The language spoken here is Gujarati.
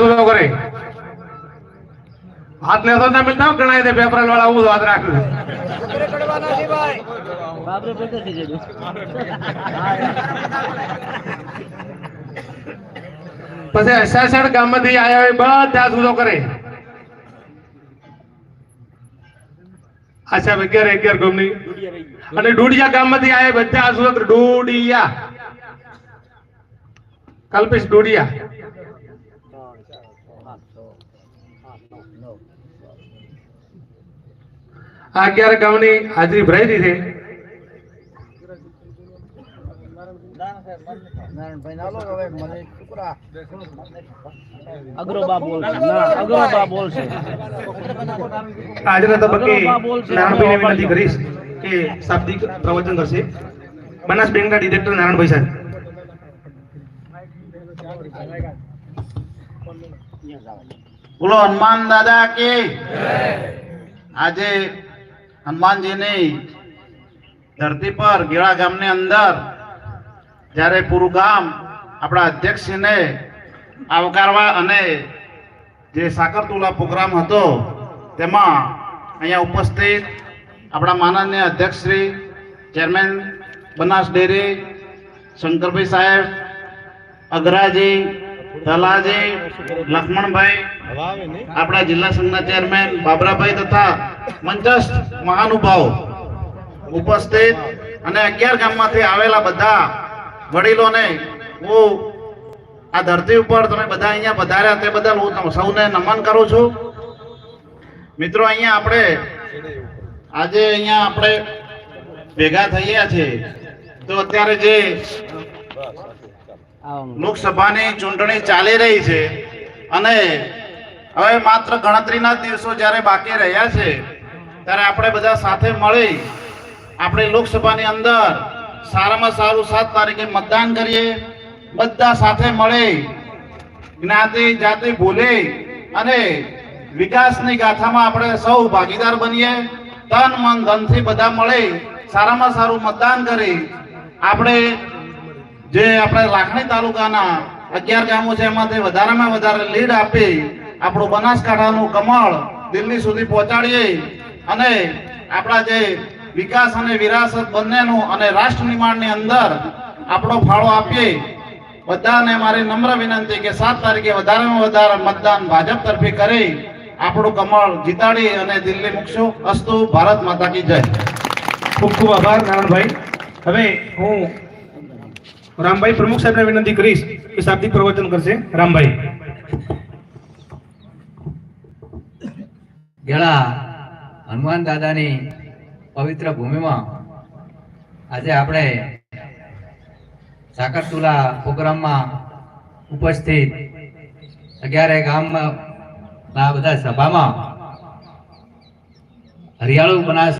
ઊભો કરે. હાથ ને ના મિલતા હો, ગણાય દે પેપર વાળા આવું હાથ રાખ્યું પછી અસાસણ ગામમાંથી આયા હોય બધા ઊભો કરે. આશા અગિયાર અગિયાર ગામની. અને ડુડિયા ગામમાંથી આયા બધા હાથ ડુડિયા. કલ્પેશ ડુડિયા. આ અગિયાર ગામની હાજરી ભરાઈ છે અગ્રબા બોલશે. ના અગ્રબા બોલશે. આજના તબક્કે નારાયણભાઈને વિનંતી કરીશ કે શાબ્દિક પ્રવચન કરશે. બનાસ બેંકના ડિરેક્ટર નારાયણભાઈ સાહેબ. બોલો, હનુમાન દાદા કે? આજે હનુમાનજીની ધરતી પર ગેળા ગામની અંદર જ્યારે પૂરું ગામ આપણા અધ્યક્ષને આવકારવા અને જે સાકરતુલા પ્રોગ્રામ હતો, તેમાં અહીંયા ઉપસ્થિત આપણા માનનીય અધ્યક્ષ શ્રી ચેરમેન બનાસ ડેરી, શંકરભાઈ સાહેબ અગ્રાજી તલાજી લક્ષ્મણભાઈ, આપણા જિલ્લા સંઘના ચેરમેન બાબરાભાઈ તથા મંચસ્થ મહાનુભાવ ઉપસ્થિત અને અગિયાર ગામમાંથી આવેલા બધા વડીલોને હું આ ધરતી ઉપર તમે બધા અહીંયા પધાર્યા તે બદલ હું સૌને નમન કરું છું. મિત્રો, અહીંયા આપણે આજે અહીંયા આપણે ભેગા થયા છે તો અત્યારે જે લોકસભાની ચૂંટણી ચાલી રહી છે અને હવે માત્ર ગણતરીના દિવસો જ્યારે બાકી રહ્યા છે, ત્યારે આપણે બધા સાથે મળી આપણે લોકસભાની અંદર સારામાં સારું સાત તારીખે મતદાન કરીએ, બધા સાથે મળી જ્ઞાતિ જાતિ ભૂલી અને વિકાસની ગાથામાં આપણે સૌ ભાગીદાર બનીએ, તન મન ધનથી બધા મળી સારામાં સારું મતદાન કરી આપણે જે આપણે લાખણી તાલુકાના અગિયાર ગામો છે, એમાંથી વધારેમાં વધારે લીડ આપી આપણું બનાસકાંઠાનું કમળ દિલ્હી સુધી પહોંચાડીએ અને આપણા જે વિકાસ અને વિરાસત બંનેનું અને રાષ્ટ્ર નિર્માણની અંદર આપણો ફાળો આપીએ. બધાને મારી નમ્ર વિનંતી કે સાત તારીખે વધારેમાં વધારે મતદાન ભાજપ તરફી કરી આપણું કમળ જીતાડી અને દિલ્હી મૂકશું. અસ્તુ, ભારત માતા કી જય. ખૂબ ખૂબ આભાર નારાયણભાઈ હવે હું રામભાઈ પ્રમુખ સાહેબને વિનંતી કરીશ કે શાબ્દિક પ્રવચન કરશે. રામભાઈ. ગેળા હનુમાન દાદાની પવિત્ર ભૂમિમાં આજે આપણે સાકરતુલા પ્રોગ્રામમાં ઉપસ્થિત અગિયારે ગામમાં બધા સભામાં હરિયાળુ બનાસ